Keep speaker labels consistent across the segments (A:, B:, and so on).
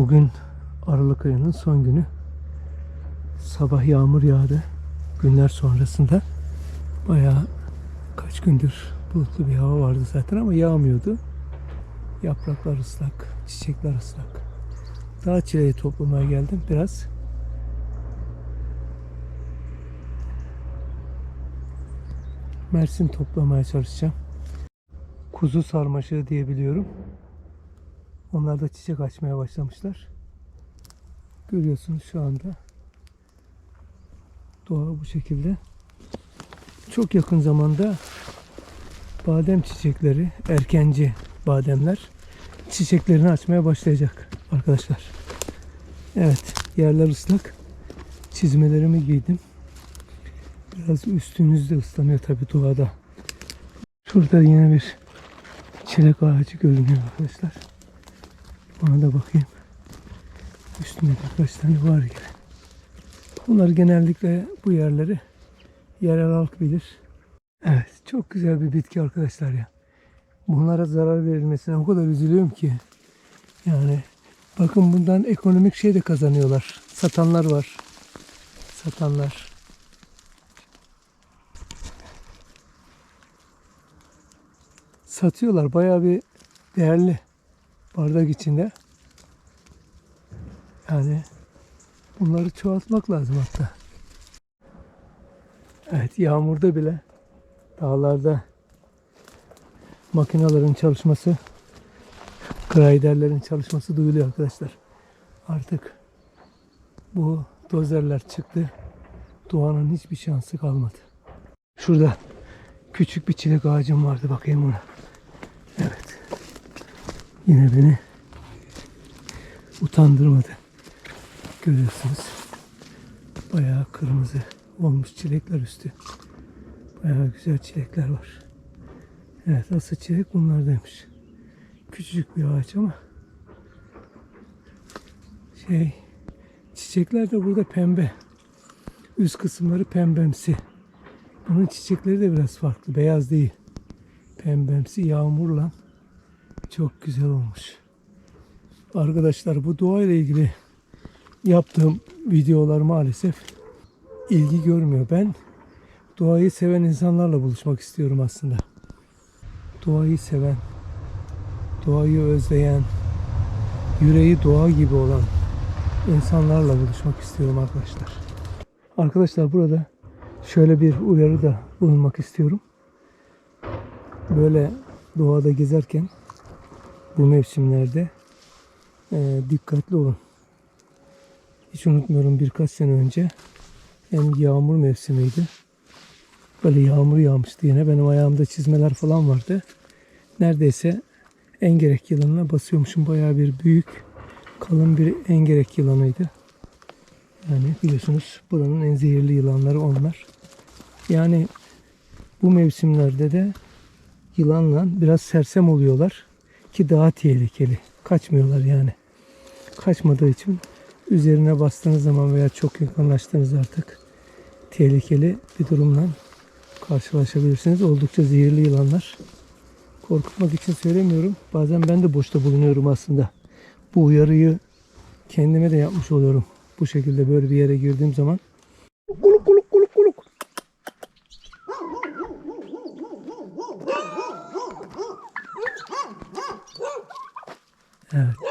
A: Bugün Aralık ayının son günü. Sabah yağmur yağdı. Günler sonrasında bayağı kaç gündür bulutlu bir hava vardı zaten ama yağmıyordu. Yapraklar ıslak, çiçekler ıslak. Dağ çileği toplamaya geldim biraz. Mersin toplamaya çalışacağım. Kuzu sarmaşığı diye biliyorum. Onlar da çiçek açmaya başlamışlar. Görüyorsunuz şu anda. Doğa bu şekilde. Çok yakın zamanda badem çiçekleri, erkenci bademler çiçeklerini açmaya başlayacak arkadaşlar. Evet, yerler ıslak. Çizmelerimi giydim. Biraz üstünüz de ıslanıyor tabii doğada. Şurada yine bir çilek ağacı görünüyor arkadaşlar. Ona da bakayım. Üstünde birkaç tane var gibi. Bunlar genellikle bu yerleri yerel halk bilir. Evet çok güzel bir bitki arkadaşlar ya. Bunlara zarar verilmesine o kadar üzülüyorum ki. Yani bakın bundan ekonomik şey de kazanıyorlar. Satanlar var. Satanlar. Satıyorlar bayağı bir değerli bardak içinde. Yani bunları çoğaltmak lazım hatta. Evet yağmurda bile dağlarda makinelerin çalışması, griderlerin çalışması duyuluyor arkadaşlar. Artık bu dozerler çıktı. Doğanın hiçbir şansı kalmadı. Şurada küçük bir çilek ağacım vardı bakayım ona. Evet. Yine beni utandırmadı. Görüyorsunuz. Bayağı kırmızı olmuş çilekler üstü. Bayağı güzel çilekler var. Evet asıl çilek bunlardaymış. Küçücük bir ağaç ama şey çiçekler de burada pembe. Üst kısımları pembemsi. Bunun çiçekleri de biraz farklı. Beyaz değil. Pembemsi yağmurla çok güzel olmuş. Arkadaşlar bu doğayla ilgili yaptığım videolar maalesef ilgi görmüyor. Ben doğayı seven insanlarla buluşmak istiyorum aslında. Doğayı seven, doğayı özleyen, yüreği doğa gibi olan insanlarla buluşmak istiyorum arkadaşlar. Arkadaşlar burada şöyle bir uyarıda bulunmak istiyorum. Böyle doğada gezerken bu mevsimlerde e, dikkatli olun. Hiç unutmuyorum birkaç sene önce hem yağmur mevsimiydi. Böyle yağmur yağmıştı yine. Benim ayağımda çizmeler falan vardı. Neredeyse engerek yılanına basıyormuşum. Bayağı bir büyük, kalın bir engerek yılanıydı. Yani biliyorsunuz buranın en zehirli yılanları onlar. Yani bu mevsimlerde de yılanla biraz sersem oluyorlar ki daha tehlikeli. Kaçmıyorlar yani. Kaçmadığı için üzerine bastığınız zaman veya çok yakınlaştığınız artık tehlikeli bir durumla karşılaşabilirsiniz. Oldukça zehirli yılanlar. Korkutmak için söylemiyorum. Bazen ben de boşta bulunuyorum aslında. Bu uyarıyı kendime de yapmış oluyorum. Bu şekilde böyle bir yere girdiğim zaman. Kuluk kuluk.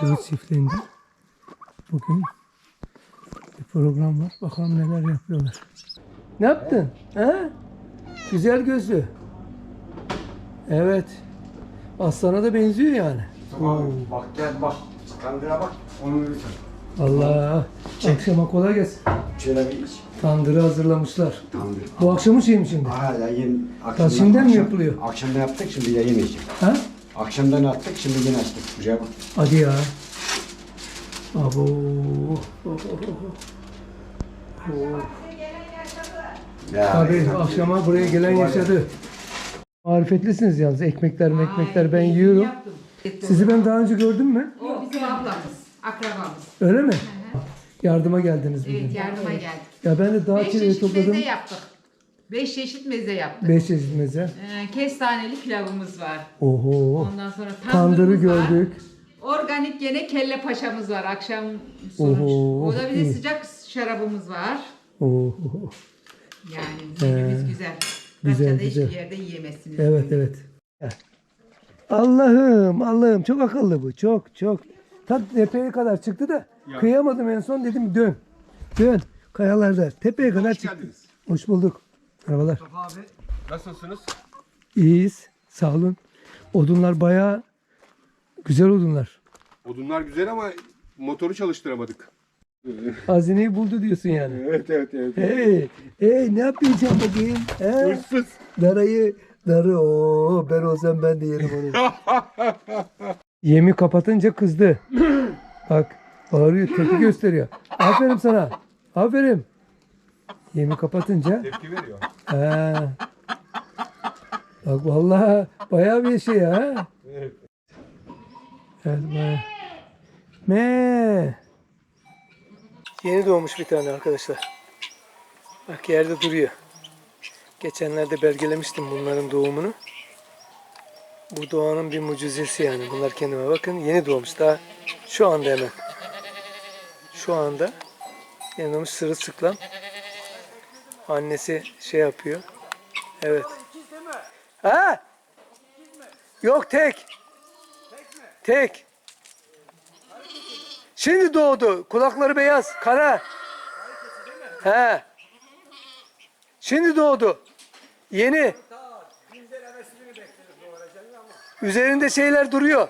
A: Kuzu çiftliğinde bugün bir program var. Bakalım neler yapıyorlar. Ne yaptın? Ha? Güzel gözlü. Evet. Aslana da benziyor yani.
B: Tamam. Bak gel bak. Kandıra bak. Onu lütfen.
A: Allah. Akşama kolay gelsin.
B: Şöyle bir iç.
A: Tandırı hazırlamışlar.
B: Tandır.
A: Bu akşamın şeyi mi şimdi?
B: Hala yeni
A: Ta şimdiden mi yapılıyor?
B: Akşamda yaptık şimdi yemeyeceğim.
A: Ha?
B: Akşamdan attık şimdi yine açtık. Buraya bak.
A: Hadi ya. Abo.
B: Ya,
A: Tabii akşama buraya gelen yaşadı. Marifetlisiniz yalnız. Ekmekler ekmekler ben yiyorum. Sizi ben daha önce gördüm mü?
C: O bizim ablamız, akrabamız.
A: Öyle mi? Yardıma geldiniz bugün.
C: Evet, yardıma geldik.
A: Ya ben de daha
C: Beş
A: çileği
C: çeşit
A: topladım.
C: meze yaptık. Beş çeşit meze yaptık.
A: Beş çeşit meze.
C: Ee, kestaneli pilavımız var.
A: Oho.
C: Ondan sonra
A: Tandırı
C: tandırımız var.
A: gördük.
C: Organik gene kelle paşamız var akşam sonuç.
A: Oho,
C: o da bir de
A: iyi.
C: sıcak şarabımız var.
A: Oo.
C: Yani menümüz güzel.
A: güzel,
C: Başka da
A: güzel.
C: hiçbir yerde yiyemezsiniz.
A: Evet evet. Allah'ım Allah'ım çok akıllı bu. Çok çok. Ta tepeye kadar çıktı da kıyamadım en son dedim dön. Dön. Kayalarda tepeye kadar çıktı.
B: geldiniz.
A: Hoş bulduk. Merhabalar.
B: Mustafa abi nasılsınız?
A: İyiyiz. Sağ olun. Odunlar bayağı güzel odunlar.
B: Odunlar güzel ama motoru çalıştıramadık.
A: Hazineyi buldu diyorsun yani.
B: Evet evet evet.
A: Hey, hey ne yapacağım bakayım? He?
B: Hırsız.
A: Darayı, darı o ben olsam ben de yerim onu. Yemi kapatınca kızdı. Bak bağırıyor, tepki gösteriyor. Aferin sana. Aferin. Yemi kapatınca
B: Tepki veriyor.
A: he. Bak vallahi bayağı bir şey ha.
B: Evet.
A: Evet bayağı. Me. Yeni doğmuş bir tane arkadaşlar. Bak yerde duruyor. Geçenlerde belgelemiştim bunların doğumunu. Bu doğanın bir mucizesi yani. Bunlar kendime bakın. Yeni doğmuş daha şu anda hemen. Şu anda yeni doğmuş sırılsıklam. Annesi şey yapıyor. Evet. Ha? Yok tek. Tek. Şimdi doğdu. Kulakları beyaz, kara. He. Şimdi doğdu. Yeni. Üzerinde şeyler duruyor.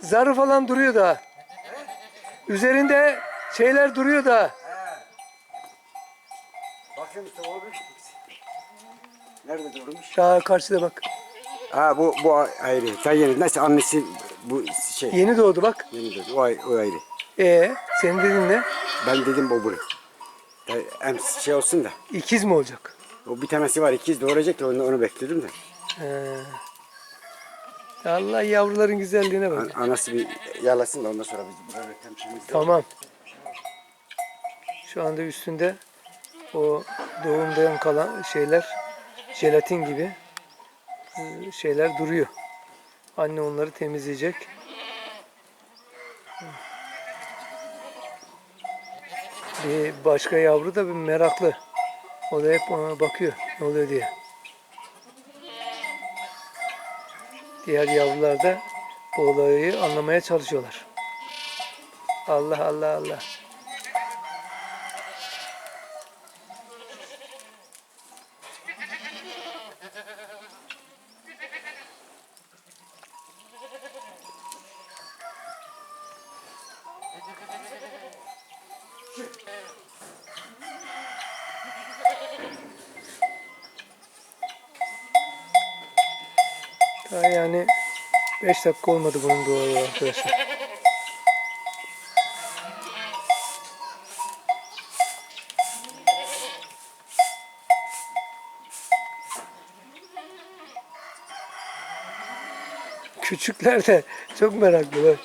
A: Zarı falan duruyor daha. Üzerinde şeyler duruyor daha.
D: Nerede durmuş?
A: Daha karşıda bak.
D: Ha bu bu ayrı. Sen yeni. Nasıl annesi bu şey.
A: Yeni doğdu bak.
D: Yeni dedi. O, ay- o ayrı.
A: Ee, senin dediğin ne?
D: Ben dedim bunu. Ya, Hem şey olsun da.
A: İkiz mi olacak?
D: O bir tanesi var ikiz doğuracak da onu, onu bekledim de.
A: He. Allah yavruların güzelliğine bak.
D: An- anası bir yalasın da ondan sonra biz böyle temizleyelim.
A: Tamam. Şu anda üstünde o doğumdan kalan şeyler jelatin gibi e, şeyler duruyor. Anne onları temizleyecek. Bir başka yavru da bir meraklı. O da hep ona bakıyor ne oluyor diye. Diğer yavrular da bu olayı anlamaya çalışıyorlar. Allah Allah Allah. Daha yani 5 dakika olmadı bunun doğalı arkadaşlar. Küçükler de çok meraklı bak.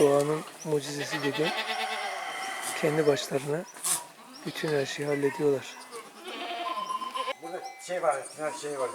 A: Doğanın mucizesi dedi. Kendi başlarına bütün her şeyi hallediyorlar.
D: Burada şey var. Her şey var.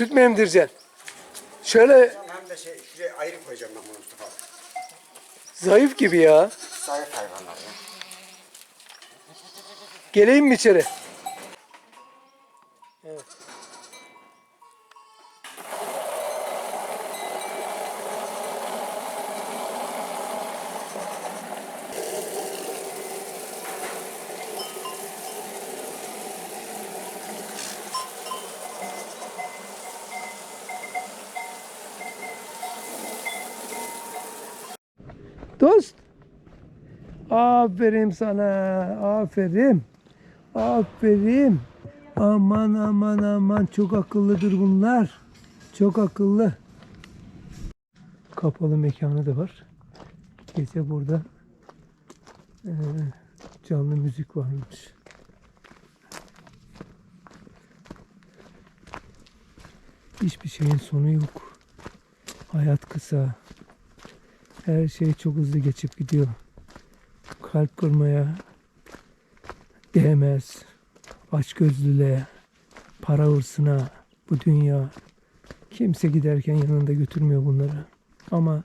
A: Süt mü emdireceksin? Şöyle
D: De şey şuraya ayrı koyacağım ben bunu Mustafa abi.
A: zayıf gibi ya.
D: Zayıf hayvanlar ya.
A: Geleyim mi içeri? Evet. Dost. Aferin sana. Aferin. Aferin. Aman aman aman çok akıllıdır bunlar. Çok akıllı. Kapalı mekanı da var. Gece burada Ee, canlı müzik varmış. Hiçbir şeyin sonu yok. Hayat kısa. Her şey çok hızlı geçip gidiyor. Kalp kırmaya değmez. Açgözlülüğe, para hırsına, bu dünya. Kimse giderken yanında götürmüyor bunları. Ama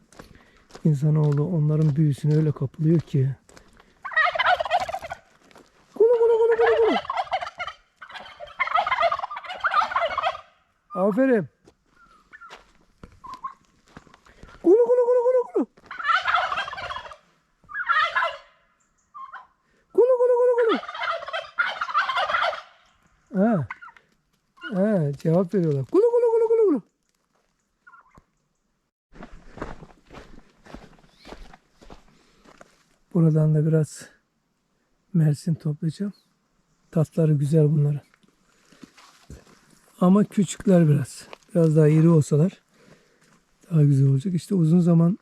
A: insanoğlu onların büyüsüne öyle kapılıyor ki. Aferin. Kulu kulu kulu kulu kulu. Kulu kulu kulu kulu. Ha. Ha, cevap veriyorlar. Kulu kulu kulu kulu kulu. Buradan da biraz Mersin toplayacağım. Tatları güzel bunların. Ama küçükler biraz. Biraz daha iri olsalar daha güzel olacak. İşte uzun zaman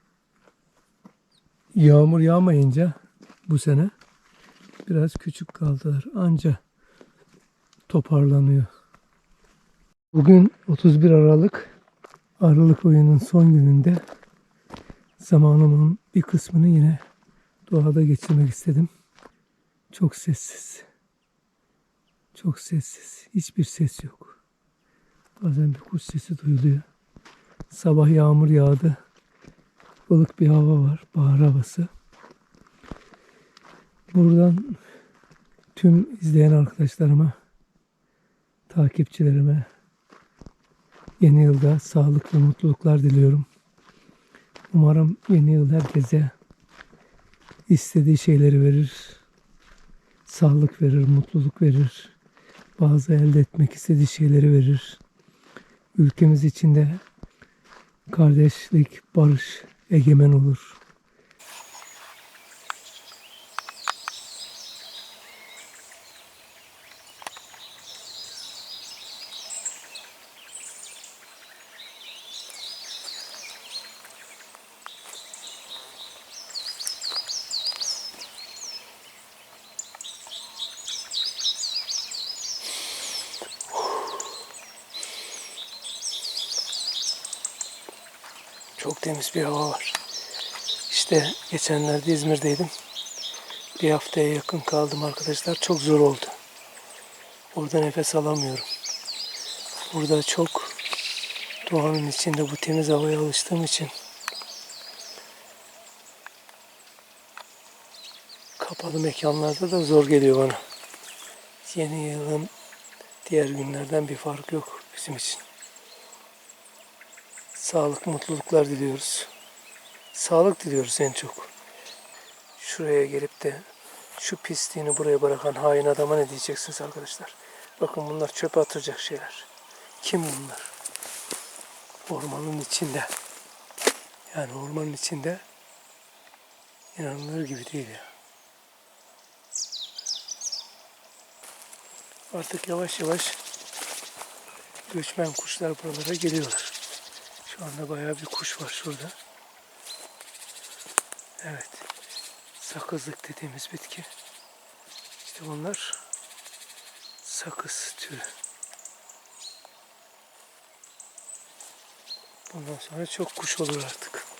A: yağmur yağmayınca bu sene biraz küçük kaldılar. Anca toparlanıyor. Bugün 31 Aralık Aralık ayının son gününde zamanımın bir kısmını yine doğada geçirmek istedim. Çok sessiz. Çok sessiz. Hiçbir ses yok. Bazen bir kuş sesi duyuluyor. Sabah yağmur yağdı. Ilık bir hava var. Bahar havası. Buradan tüm izleyen arkadaşlarıma, takipçilerime yeni yılda sağlık ve mutluluklar diliyorum. Umarım yeni yıl herkese istediği şeyleri verir. Sağlık verir, mutluluk verir. Bazı elde etmek istediği şeyleri verir. Ülkemiz içinde kardeşlik, barış egemen olur. Çok temiz bir hava var. İşte geçenlerde İzmir'deydim. Bir haftaya yakın kaldım arkadaşlar. Çok zor oldu. Orada nefes alamıyorum. Burada çok doğanın içinde bu temiz havaya alıştığım için kapalı mekanlarda da zor geliyor bana. Yeni yılın diğer günlerden bir fark yok bizim için. Sağlık, mutluluklar diliyoruz. Sağlık diliyoruz en çok. Şuraya gelip de şu pisliğini buraya bırakan hain adama ne diyeceksiniz arkadaşlar? Bakın bunlar çöpe atacak şeyler. Kim bunlar? Ormanın içinde. Yani ormanın içinde inanılır gibi değil ya. Artık yavaş yavaş göçmen kuşlar buralara geliyorlar. Şu anda bayağı bir kuş var şurada. Evet. Sakızlık dediğimiz bitki. İşte bunlar sakız türü. Bundan sonra çok kuş olur artık.